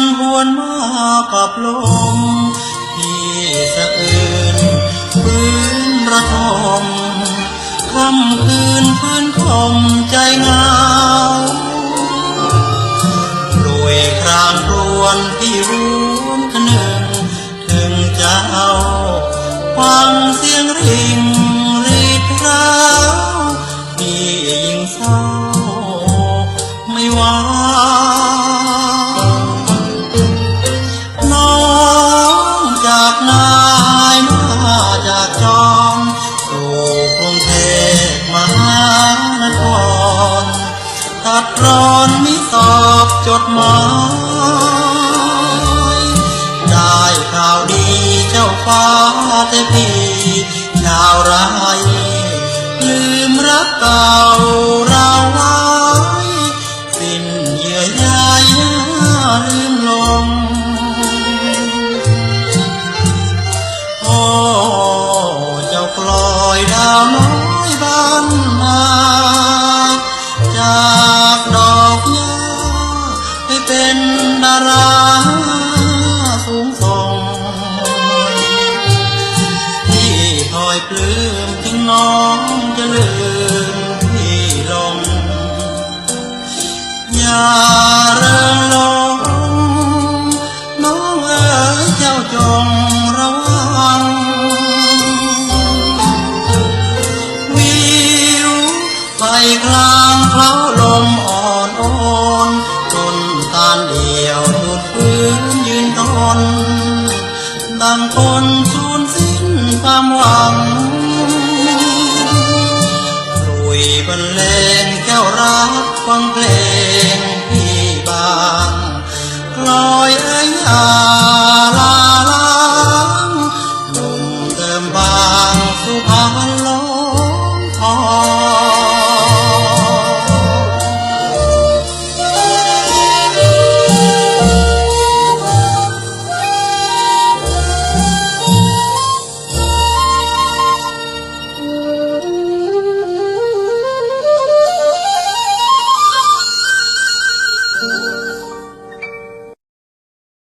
นหวนมาขับลมที่สะอื่นพื้นระทมคำคืนพื้นคมใจเงารวยครางรวนที่รวมคะนึงถึงเจ้าฟังเสียงริงรีดร้าวที่ยิ่งเศร้าไม่ว่า นายมาจากจอมสู่กรุงเทพมหานครตัดร้อนมิสอบจดหมายได้ข่าวดีเจ้าฟ้าเทพีชาวไรลืมรักเก่าเราไว้สิ้าราสูงส่งที่คอยปลื้มถึงน้องจะลืมพี่ลง อย่าเริงลงน้องเอ๋ยเจ้าจงระวังวิวไฟกลางคนสูญสิ้นความหวังรุยบรรเลงแก้วรักฟังเพลง